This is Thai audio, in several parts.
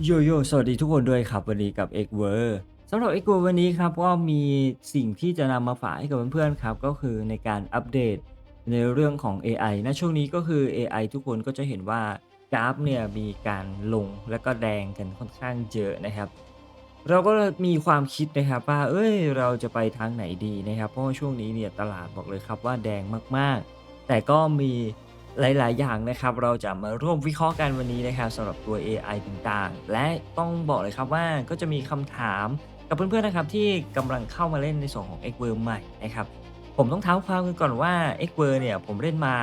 โยโย่สวัสดีทุกคนด้วยครับ วันนี้กับ x w o r สำหรับ x w o r วันนี้ครับก็มีสิ่งที่จะนำมาฝากให้กับเพื่อนๆครับ ก็คือในการอัปเดตในเรื่องของ AI นะช่วงนี้ก็คือ AI ทุกคนก็จะเห็นว่ากราฟเนี่ยมีการลงและก็แดงกันค่อนข้างเยอะนะครับ เราก็มีความคิดนะครับว่าเอ้ยเราจะไปทางไหนดีนะครับ เพราะว่าช่วงนี้เนี่ยตลาดบอกเลยครับว่าแดงมากๆ แต่ก็มี หลาย ๆ อย่างนะครับ เราจะมาร่วมวิเคราะห์กันวันนี้นะครับสำหรับตัว AI ต่าง ๆ และต้องบอกเลยครับว่าก็จะมีคำถามกับเพื่อน ๆ นะครับที่กำลังเข้ามาเล่นในส่วนของ x w o r ใหม่นะครับ ผมต้องเท้าความกันก่อนว่า x w o r เนี่ยผมเล่นมา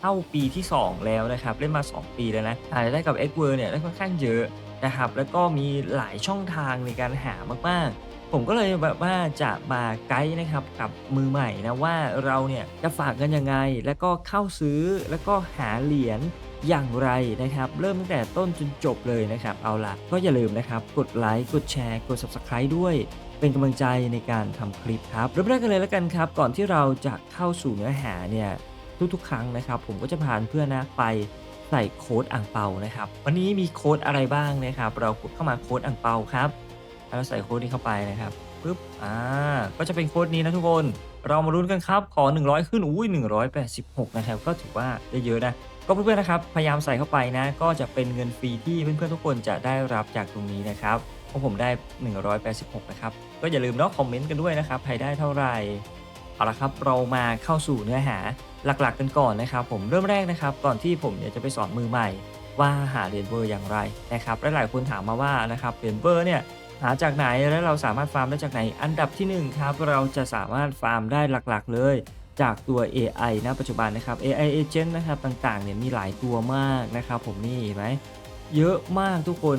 เข้าปีที่ 2 แล้วนะครับ เล่นมา 2 ปีแล้วนะหารายได้กับ x w o r เนี่ยได้ค่อนข้างเยอะนะครับ แล้วก็มีหลายช่องทางในการหามาก ๆ ผมก็เลยแบบว่าจะมาไกด์นะครับกับมือใหม่นะว่าเราเนี่ยจะฝากกันยังไง แล้วก็เข้าซื้อแล้วก็หาเหรียญอย่างไรนะครับ เริ่มตั้งแต่ต้นจนจบเลยนะครับ เอาล่ะก็อย่าลืมนะครับ กดไลค์กดแชร์ กด Subscribe ด้วยเป็นกำลังใจในการทำคลิปครับเริ่มแรกกันเลยแล้วกันครับ ก่อนที่เราจะเข้าสู่เนื้อหาเนี่ยทุกๆ ครั้งนะครับ ผมก็จะพาเพื่อนนะไปใส่โค้ดอ่างเปานะครับ วันนี้มีโค้ดอะไรบ้างนะครับ เรากดเข้ามาโค้ดอ่างเปาครับ แล้วใส่โค้ดนี้เข้าไปนะครับปุ๊บอ่าก็จะเป็นโค้ดนี้นะทุกคนเรามาลุ้นกันครับ ขอ 100 ขึ้นอุ้ย186 นะครับ ก็ถือว่าได้เยอะนะ ก็เพื่อนๆนะครับ พยายามใส่เข้าไปนะ ก็จะเป็นเงินฟรีที่เพื่อนๆทุกคนจะได้รับจากตรงนี้นะครับเพราะผมได้ 186 นะครับ ก็อย่าลืมเนาะคอมเมนต์กันด้วยนะครับ ใครได้เท่าไหร่ เอาละครับ เรามาเข้าสู่เนื้อหาหลักๆกันก่อนนะครับ ผมเริ่มแรกนะครับ ก่อนที่ผมเนี่ยจะไปสอนมือใหม่ ว่าหาเหรียญเบอร์อย่างไรนะครับและหลายคนถามมาว่านะครับเหรียญเบอร์เนี่ย หาจากไหนและเราสามารถฟาร์มได้จากไหน อันดับที่1ครับเราจะสามารถฟาร์มได้หลักๆ เลย จากตัว AI ณปัจจุบันนะครับ AI agent นะครับต่างๆเนี่ยมีหลายตัวมากนะครับผมนี่เห็นไหมเยอะมากทุกคน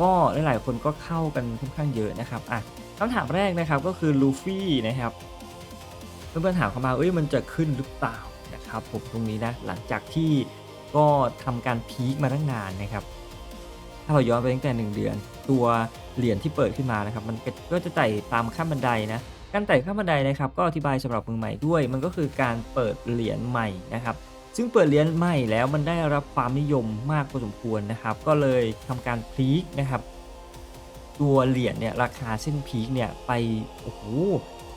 ก็หลายๆคนก็เข้ากันค่อนข้างเยอะนะครับอะคำถามแรกนะครับก็คือลูฟี่นะครับเพื่อนๆถามเข้ามาเอ้ยมันจะขึ้นหรือเปล่านะครับผมตรงนี้นะหลังจากที่ก็ทำการพีคมาตั้งนานนะครับ ถ้าเราย้อนไปตั้งแต่ 1 เดือน ตัว เหรียญที่เปิดขึ้นมานะครับ มันก็จะไต่ตามขั้นบันไดนะการไต่ขั้นบันไดนะครับก็อธิบายสำหรับมือใหม่ด้วย มันก็คือการเปิดเหรียญใหม่นะครับ ซึ่งเปิดเหรียญใหม่แล้วมันได้รับความนิยมมากพอสมควรนะครับ ก็เลยทำการพีคนะครับตัวเหรียญเนี่ยราคาเส้นพีคเนี่ยไปโอ้โห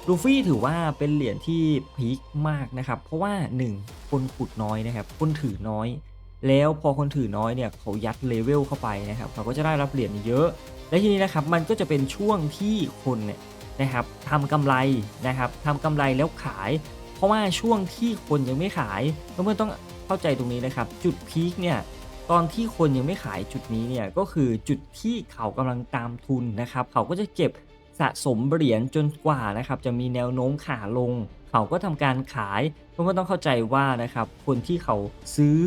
ลูฟี่ถือว่าเป็นเหรียญที่พีคมากนะครับ เพราะว่า 1 คนขุดน้อยนะครับ คนถือน้อย แล้วพอคนถือน้อยเนี่ยเขายัดเลเวลเข้าไปนะครับ เขาก็จะได้รับเหรียญเยอะ และทีนี้นะครับมันก็จะเป็นช่วงที่คนเนี่ยนะครับทำกำไรนะครับทำกำไรแล้วขาย เพราะว่าช่วงที่คนยังไม่ขายเพื่อนๆต้องเข้าใจตรงนี้นะครับ จุดพีคเนี่ยตอนที่คนยังไม่ขายจุดนี้เนี่ยก็คือจุดที่เขากำลังตามทุนนะครับ เขาก็จะเก็บสะสมเหรียญจนกว่านะครับจะมีแนวโน้มขาลง เขาก็ทำการขายเพื่อนๆต้องเข้าใจว่านะครับคนที่เขาซื้อ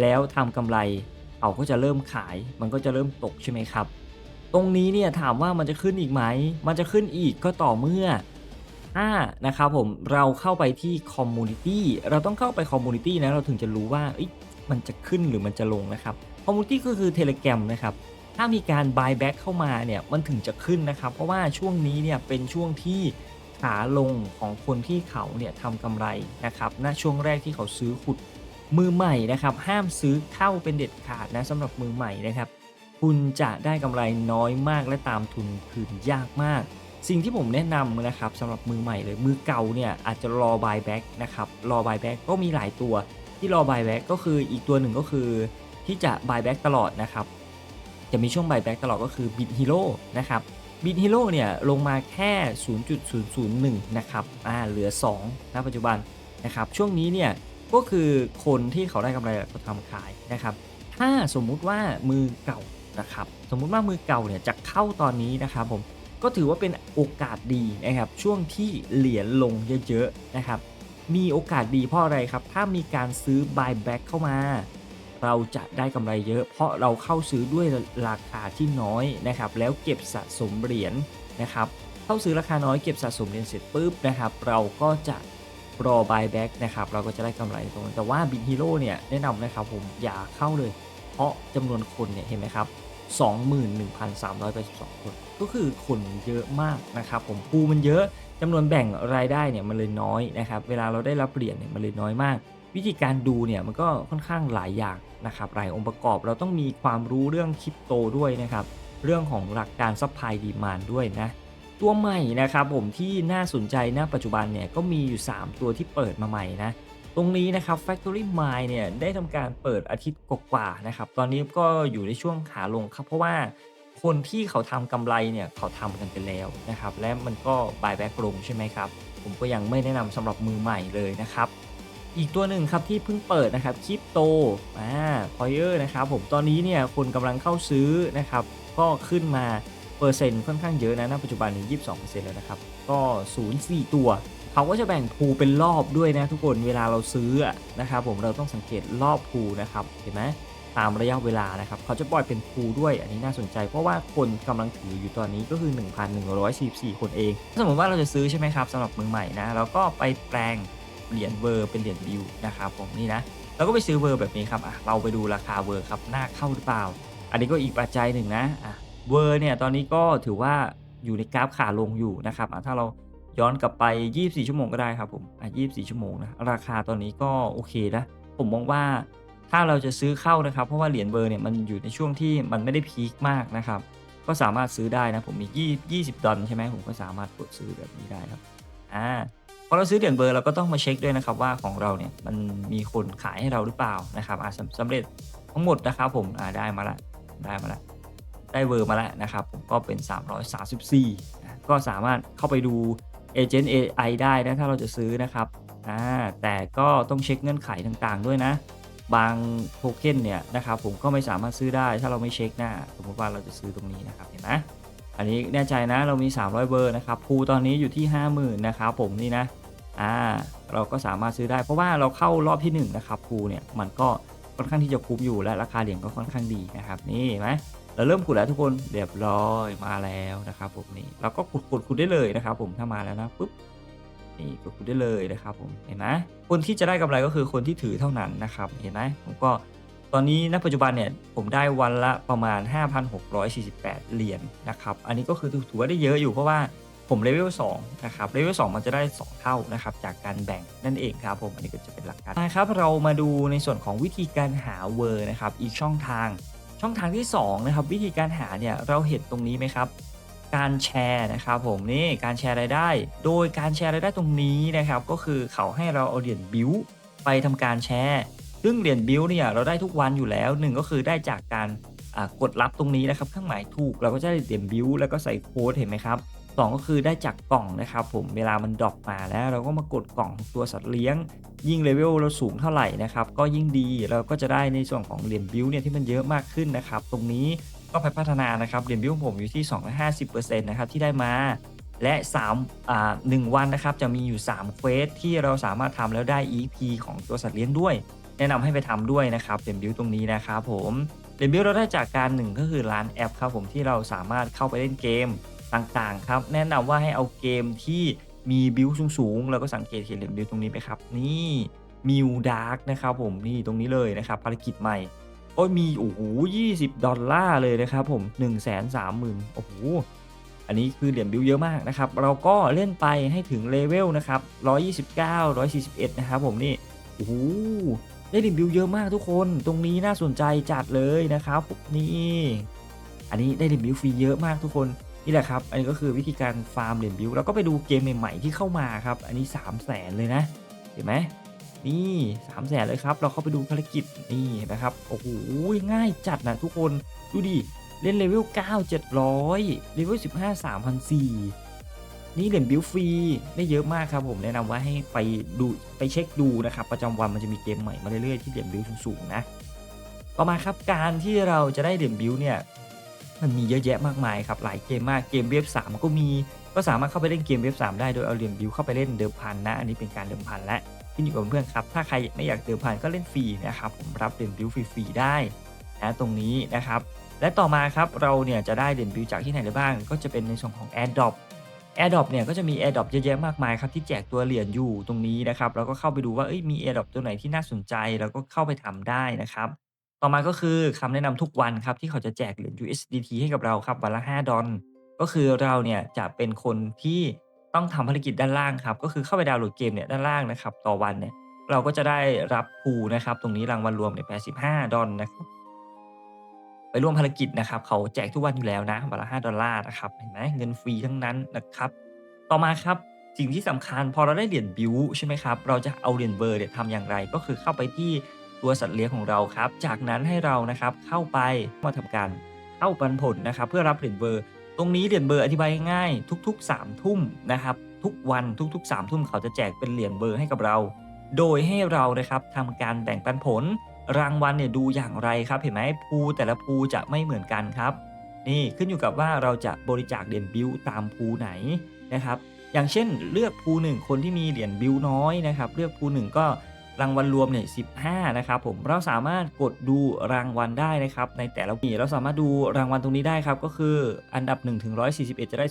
แล้วทำกำไร เขาก็จะเริ่มขาย มันก็จะเริ่มตกใช่ไหมครับ ตรงนี้เนี่ยถามว่ามันจะขึ้นอีกไหม มันจะขึ้นอีกก็ต่อเมื่อถ้านะครับผมเราเข้าไปที่คอมมูนิตี้เราต้องเข้าไปคอมมูนิตี้นะเราถึงจะรู้ว่ามันจะขึ้นหรือมันจะลงนะครับคอมมูนิตี้ก็คือเทเล gram นะครับถ้ามีการ buy back เข้ามาเนี่ยมันถึงจะขึ้นนะครับ เพราะว่าช่วงนี้เนี่ยเป็นช่วงที่ขาลงของคนที่เขาเนี่ยทำกำไรนะครับณช่วงแรกที่เขาซื้อขุดมือใหม่นะครับ ห้ามซื้อเข้าเป็นเด็ดขาดนะสำหรับมือใหม่นะครับ คุณจะได้กำไรน้อยมากและตามทุนคืนยากมาก สิ่งที่ผมแนะนำนะครับสำหรับมือใหม่เลยมือเก่าเนี่ยอาจจะรอบายแบ็กนะครับรอบายแบ็กก็มีหลายตัว ที่รอบายแบ็กก็คืออีกตัวหนึ่งก็คือ ที่จะบายแบ็กตลอดนะครับจะมีช่วงบายแบ็กตลอดก็คือบิ t ฮีโร่นะครับบิ t ฮีโร่เนี่ยลงมาแค่ 0.001 นะครับอ่าเหลือ2ณปัจจุบันนะครับช่วงนี้เนี่ยก็คือคนที่เขาได้กำไรเขาทำขายนะครับถ้าสมมุติว่ามือเก่า นะครับสมมุติว่ามือเก่าเนี่ยจะเข้าตอนนี้นะครับผมก็ถือว่าเป็นโอกาสดีนะครับช่วงที่เหรียญลงเยอะๆนะครับมีโอกาสดีเพราะอะไรครับ ถ้ามีการซื้อ buy back เข้ามา เราจะได้กำไรเยอะ เพราะเราเข้าซื้อด้วยราคาที่น้อยนะครับแล้วเก็บสะสมเหรียญนะครับเข้าซื้อราคาน้อยเก็บสะสมเหรียญเสร็จปุ๊บนะครับเราก็จะรอ buy back นะครับเราก็จะได้กำไรตรงนั้นแต่ว่า Big Hero เนี่ยแนะนำนะครับผมอย่าเข้าเลย เพราะจำนวนคนเนี่ยเห็นไหมครับ21,382 คน ก็คือคนเยอะมากนะครับผมปูมันเยอะจำนวนแบ่งรายได้เนี่ยมันเลยน้อยนะครับเวลาเราได้รับเหรียญเนี่ยมันเลยน้อยมาก วิธีการดูเนี่ยมันก็ค่อนข้างหลายอย่างนะครับหลายองค์ประกอบเราต้องมีความรู้เรื่องคริปโตด้วยนะครับเรื่องของหลักการซัพพลายดีมานด้วยนะตัวใหม่นะครับผมที่น่าสนใจณปัจจุบันเนี่ยก็มีอยู่ 3 ตัวที่เปิดมาใหม่นะ ตรงนี้นะครับ Factory Mind เนี่ยได้ทำการเปิดอาทิตย์กว่าๆนะครับ ตอนนี้ก็อยู่ในช่วงขาลงครับ เพราะว่าคนที่เขาทำกำไรเนี่ยเขาทำกันไปแล้วนะครับ และมันก็ buy back ลงใช่ไหมครับ ผมก็ยังไม่แนะนำสำหรับมือใหม่เลยนะครับ อีกตัวหนึ่งครับที่เพิ่งเปิดนะครับคริปโตอ่าพอยเออร์นะครับผมตอนนี้เนี่ยคนกำลังเข้าซื้อนะครับ ก็ขึ้นมาเปอร์เซ็นต์ค่อนข้างเยอะนะณปัจจุบันนี้22%แล้วนะครับ ก็ 0.4 ตัว เขาก็จะแบ่งพูเป็นรอบด้วยนะทุกคนเวลาเราซื้อนะครับผมเราต้องสังเกตรอบพูนะครับเห็นไหมตามระยะเวลานะครับเขาจะปล่อยเป็นพูด้วยอันนี้น่าสนใจ เพราะว่าคนกำลังถืออยู่ตอนนี้ก็คือ 1,144 คนเองถ้าสมมติว่าเราจะซื้อใช่ไหมครับสำหรับมือใหม่นะเราก็ไปแปลงเหรียญเวอร์เป็นเหรียญบิวนะครับผมนี่นะเราก็ไปซื้อเวอร์แบบนี้ครับอะเราไปดูราคาเวอร์ครับน่าเข้าหรือเปล่า อันนี้ก็อีกปัจจัยหนึ่งนะอะเวอร์เนี่ยตอนนี้ก็ถือว่าอยู่ในกราฟขาลงอยู่นะครับอะถ้าเรา ย้อนกลับไป 24 ชั่วโมงก็ได้ครับผมอะ24 ชั่วโมงนะราคาตอนนี้ก็โอเคนะผมมองว่าถ้าเราจะซื้อเข้านะครับ เพราะว่าเหรียญเบอร์เนี่ยมันอยู่ในช่วงที่มันไม่ได้พีคมากนะครับ ก็สามารถซื้อได้นะผมมี 20 ดอลใช่ไหมผมก็สามารถกดซื้อแบบนี้ได้ครับอ่าพอเราซื้อเหรียญเบอร์เราก็ต้องมาเช็คด้วยนะครับว่าของเราเนี่ยมันมีคนขายให้เราหรือเปล่านะครับอ่าสำเร็จทั้งหมดนะครับผมอ่าได้มาละได้มาละได้เวอร์มาแล้วนะครับผมก็เป็น 334 ก็สามารถเข้าไปดู เอเจนต์ AI ได้นะถ้าเราจะซื้อนะครับอ่าแต่ก็ต้องเช็คเงื่อนไขต่างๆ ด้วยนะ บางโทเค็นเนี่ยนะครับผมก็ไม่สามารถซื้อได้ถ้าเราไม่เช็คหน้าสมมติว่าเราจะซื้อตรงนี้นะครับเห็นไหมอันนี้แน่ใจนะเรามี 300 เบอร์นะครับพูตอนนี้อยู่ที่ 50,000นะครับผมนี่นะอ่าเราก็สามารถซื้อได้เพราะว่าเราเข้ารอบที่1นะครับพูเนี่ยมันก็ค่อนข้างที่จะคุ้มอยู่และราคาเหรียญก็ค่อนข้างดีนะครับนี่เห็นไหม เราเริ่มขุดแล้วทุกคนเรียบร้อยมาแล้วนะครับผมนี่เราก็ขุดขุดขุดได้เลยนะครับ ผมถ้ามาแล้วนะปุ๊บนี่กดคุได้เลยนะครับผมเห็นไหมคนที่จะได้กำไรก็คือคนที่ถือเท่านั้นนะครับเห็นไหมผมก็ตอนนี้ณปัจจุบันเนี่ยผมได้วันละประมาณ 5,648 เหรียญนะครับ อันนี้ก็คือถือว่าได้เยอะอยู่เพราะว่าผมเลเวล2นะครับเลเวล2มันจะได้ 2 เท่านะครับจากการแบ่งนั่นเองครับผมอันนี้ก็จะเป็นหลักการนะครับเรามาดูในส่วนของวิธีการหาเวอร์นะครับอีกช่องทาง ช่องทางที่2นะครับวิธีการหาเนี่ยเราเห็นตรงนี้ไหมครับ การแชร์นะครับผมนี่การแชร์รายได้ โดยการแชร์รายได้ตรงนี้นะครับ ก็คือเขาให้เราเอาเหรียญบิวไปทำการแชร์ซึ่งเหรียญบิวเนี่ยเราได้ทุกวันอยู่แล้วหนึ่งก็คือได้จากการกดรับตรงนี้นะครับเครื่องหมายถูกเราก็จะได้เหรียญบิวแล้วก็ใส่โค้ดเห็นไหมครับ สองก็คือได้จากกล่องนะครับผมเวลามันดรอปมาแล้ว เราก็มากดกล่องตัวสัตว์เลี้ยง ยิ่งเลเวลเราสูงเท่าไหร่นะครับก็ยิ่งดีเราก็จะได้ในส่วนของเหรียญบิวเนี่ยที่มันเยอะมากขึ้นนะครับตรงนี้ก็ไปพัฒนานะครับเหรียญบิวของผมอยู่ที่ 250%นะครับที่ได้มาและ3อ่า1วันนะครับจะมีอยู่3เควสที่เราสามารถทำแล้วได้ EP ของตัวสัตว์เลี้ยงด้วย แนะนำให้ไปทำด้วยนะครับเหรียญบิวตรงนี้นะครับผมเหรียญบิวเราได้จากการหนึ่งก็คือร้านแอปครับผมที่เราสามารถเข้าไปเล่นเกม ต่างๆครับ แนะนำว่าให้เอาเกมที่มีบิวสูงๆ แล้วก็สังเกตเห็นเหรียญบิวตรงนี้ไหมครับ นี่มิวดาร์กนะครับผมนี่ตรงนี้เลยนะครับ ภารกิจใหม่โอ้ยมีโอ้โห20ดอลลาร์เลยนะครับผม1 3 0 0 0 0โอ้โหอันนี้คือเหรียญบิวเยอะมากนะครับ เราก็เล่นไปให้ถึงเลเวลนะครับ129 141นะครับผมนี่โอ้โหได้เหรียญบิวเยอะมากทุกคนตรงนี้น่าสนใจจัดเลยนะครับนี่อันนี้ได้เหรียญบิวฟรีเยอะมากทุกคน นี่แหละครับ อันนี้ก็คือวิธีการฟาร์มเหรียญบิวแล้วก็ไปดูเกมใหม่ๆที่เข้ามาครับ อันนี้ 3 0 0แสนเลยนะ เห็นไหมนี่3 0 0แสนเลยครับ เราเข้าไปดูภารกิจนี่นะครับ โอ้โห ง่ายจัดนะทุกคน ดูดิ เล่นเลเวล 9 700 เลเวล 15 3,004นี่เหรียญบิวฟรีได้เยอะมากครับผมแนะนำว่าให้ไปดูไปเช็คดูนะครับ ประจำวันมันจะมีเกมใหม่มาเรื่อยๆที่เหรียญบิวสูงๆนะ ต่อมาครับการที่เราจะได้เหรียญบิวเนี่ย มันมีเยอะแยะมากมายครับหลายเกมมากเกมเว็บ3ก็มีก็สามารถเข้าไปเล่นเกมเว็บ3ได้โดยเอาเหรียญบิวเข้าไปเล่นเดิมพันนะ อันนี้เป็นการเดิมพันและขึ้นอยู่กับเพื่อนครับถ้าใครไม่อยากเติมผ่านก็เล่นฟรีนะครับผมรับเหรียญบิวฟรีๆได้นะตรงนี้นะครับและต่อมาครับเราเนี่ยจะได้เหรียญบิวจากที่ไหนได้บ้าง ก็จะเป็นในส่วนของ AirDrop AirDrop เนี่ยก็จะมี AirDrop เยอะแยะมากมายครับที่แจกตัวเหรียญอยู่ตรงนี้นะครับแล้วก็เข้าไปดูว่าเอ้ยมี AirDrop ตัวไหนที่น่าสนใจแล้วก็เข้าไปทำได้นะครับ ต่อมาก็คือคำแนะนำทุกวันครับที่เขาจะแจกเหรียญ USDT ให้กับเราครับวันละ 5 ดอลก็คือเราเนี่ยจะเป็นคนที่ต้องทำภารกิจด้านล่างครับก็คือเข้าไปดาวน์โหลดเกมเนี่ยด้านล่างนะครับต่อวันเนี่ยเราก็จะได้รับพูนะครับตรงนี้รางวัลรวมเนี่ย85 ดอลนะครับไปร่วมภารกิจนะครับเขาแจกทุกวันอยู่แล้วนะวันละ5ดอลลาร์นะครับเห็นไหมเงินฟรีทั้งนั้นนะครับ ต่อมาครับสิ่งที่สำคัญพอเราได้เหรียญบิวใช่ไหมครับเราจะเอาเหรียญเบอร์เนี่ยทำอย่างไรก็คือเข้าไปที่ ตัวสัตว์เลี้ยงของเราครับ จากนั้นให้เรานะครับเข้าไปมาทำการเข้าปันผลนะครับ เพื่อรับเหรียญเบอร์ ตรงนี้เหรียญเบอร์อธิบายง่ายทุก ๆ3ทุ่มนะครับ ทุกวันทุกๆ3ทุ่มเขาจะแจกเป็นเหรียญเบอร์ให้กับเรา โดยให้เรานะครับทำการแบ่งปันผล รางวัลเนี่ยดูอย่างไรครับ เห็นไหมภูแต่ละภูจะไม่เหมือนกันครับ นี่ขึ้นอยู่กับว่าเราจะบริจาคเหรียญบิวตามภูไหนนะครับ อย่างเช่น เลือกภูหนึ่งคนที่มีเหรียญบิวน้อยนะครับ เลือกภูหนึ่งก็ รางวัลรวมเนี่ย15นะครับผมเราสามารถกดดูรางวัลได้นะครับในแต่ละปีเราสามารถดูรางวัลตรงนี้ได้ครับก็คืออันดับ1ถึง141 จะได้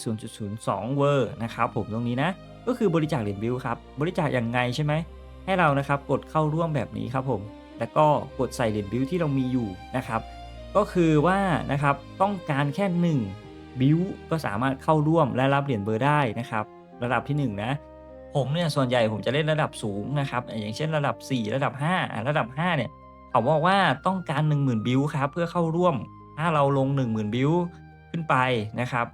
0.02 เวอร์นะครับผมตรงนี้นะก็คือบริจาคเหรียญบิวครับบริจาคอย่างไงใช่ไหมให้เรานะครับกดเข้าร่วมแบบนี้ครับผมแล้วก็กดใส่เหรียญบิวที่เรามีอยู่นะครับก็คือว่านะครับต้องการแค่ 1 บิวก็สามารถเข้าร่วมและรับเหรียญเบอร์ได้นะครับ ระดับที่ 1 นะ ผมเนี่ยส่วนใหญ่ผมจะเล่นระดับสูงนะครับอย่างเช่นระดับ 4 ระดับ5อะระดับ 5 เนี่ยเขาบอกว่าต้องการ 10,000 บิวครับเพื่อเข้าร่วม ถ้าเราลง 10,000 บิวขึ้นไปนะครับ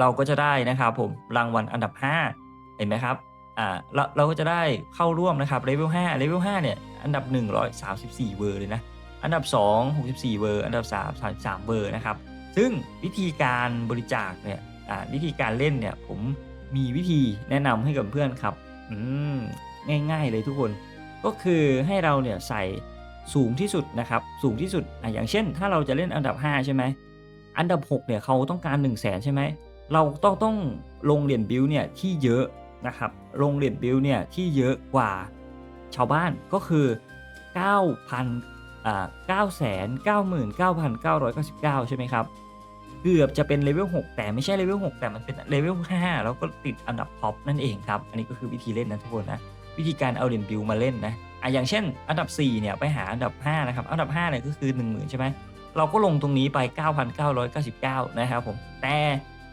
เราก็จะได้นะครับผมรางวัลอันดับ 5 เห็นไหมครับอ่าเราเราก็จะได้เข้าร่วมนะครับเลเวล5เลเวล5เนี่ยอันดับ 134 เวอร์เลยนะอันดับ 2 64 เวอร์ อันดับ 3 33 เวอร์นะครับซึ่งวิธีการบริจาคเนี่ยอ่าวิธีการเล่นเนี่ยผม มีวิธีแนะนำให้กับเพื่อนครับอืมง่ายๆเลยทุกคน ก็คือให้เราเนี่ยใส่สูงที่สุดนะครับ สูงที่สุดอะอย่างเช่น ถ้าเราจะเล่นอันดับ 5 ใช่ไหมอันดับ 6เนี่ยเขาต้องการ1 0 0 0 0แสนใช่ไหมเราต้องต้องลงเหรียญบิลเนี่ยที่เยอะนะครับลงเหรียญบิลเนี่ยที่เยอะกว่าชาวบ้านก็คือ9,000อ่า999,999ใช่ไหมครับ เกือบจะเป็นเลเวล6แต่ไม่ใช่เลเวล6แต่มันเป็นเลเวล5แล้วก็ติดอันดับท็อปนั่นเองครับ อันนี้ก็คือวิธีเล่นนะทุกคนนะ วิธีการเอาเหรียญบิลมาเล่นนะอะอย่างเช่น อันดับ4เนี่ยไปหาอันดับ5นะครับอันดับ5เนี่ยก็คือ 10,000ใช่ไหมเราก็ลงตรงนี้ไป 9,999 นะครับผมแต่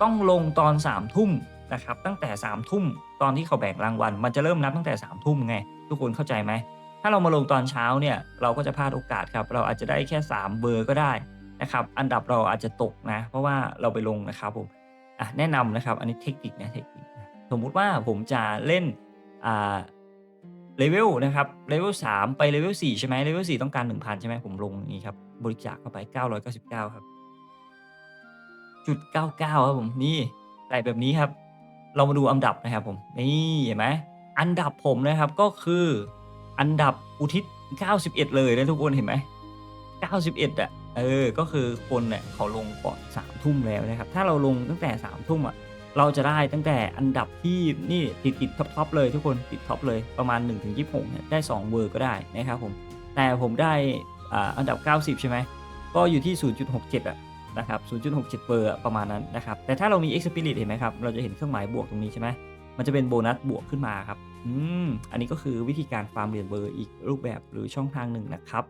ต้องลงตอน3ทุ่มนะครับตั้งแต่3ทุ่มตอนที่เขาแบ่งรางวัล มันจะเริ่มนับตั้งแต่3ทุ่มไง ทุกคนเข้าใจไหมถ้าเรามาลงตอนเช้าเนี่ยเราก็จะพลาดโอกาสครับ เราอาจจะได้แค่ 3 เบอร์ก็ได้ นะครับอันดับเราอาจจะตกนะ เพราะว่าเราไปลงนะครับผมอะแนะนำนะครับอันนี้เทคนิคนะเทคนิคสมมุติว่าผมจะเล่นอ่าเลเวลนะครับเลเวล3ไปเลเวล4ใช่ไหมเลเวล4ต้องการ1,000ใช่ไหมผมลงนี้ครับบริจาคเข้าไป999ครับจุด99ครับผมนี่ใส่แบบนี้ครับ เรามาดูอันดับนะครับผมนี่เห็นไหมอันดับผมนะครับก็คืออันดับอุทิศ91 เลยนะทุกคนเห็นไหม91อะ เออ ก็คือคนเนี่ยเขาลงก่อน3ทุ่มแล้วนะครับ ถ้าเราลงตั้งแต่3ทุ่มอะ เราจะได้ตั้งแต่อันดับที่นี่ติดติดท็อปทอปเลยทุกคนติดท็อปเลยประมาณ 1-26เนี่ยได้ 2 เวอร์ก็ได้นะครับผม แต่ผมได้อ,อันดับ 90 ใช่ไหม ก็อยู่ที่ 0.67อะนะครับ 0.67เบอร์ประมาณนั้นนะครับ แต่ถ้าเรามี X Spirit เห็นไหมครับ เราจะเห็นเครื่องหมายบวกตรงนี้ใช่ไหม มันจะเป็นโบนัสบวกขึ้นมาครับ อืม อันนี้ก็คือวิธีการฟาร์มเหรียญเบอร์อีกรูปแบบหรือช่องทางหนึ่งนะครับ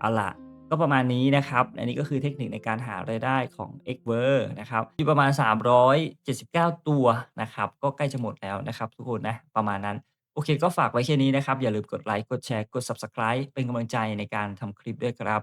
เอาล่ะ ก็ประมาณนี้นะครับ อันนี้ก็คือเทคนิคในการหารายได้ของ x v e r นะครับอยู่ประมาณ 379 ตัวนะครับ ก็ใกล้จะหมดแล้วนะครับทุกคนนะ ประมาณนั้น โอเคก็ฝากไว้แค่นี้นะครับ อย่าลืมกดไลค์ กดแชร์ กด Subscribe เป็นกำลังใจในการทำคลิปด้วยครับ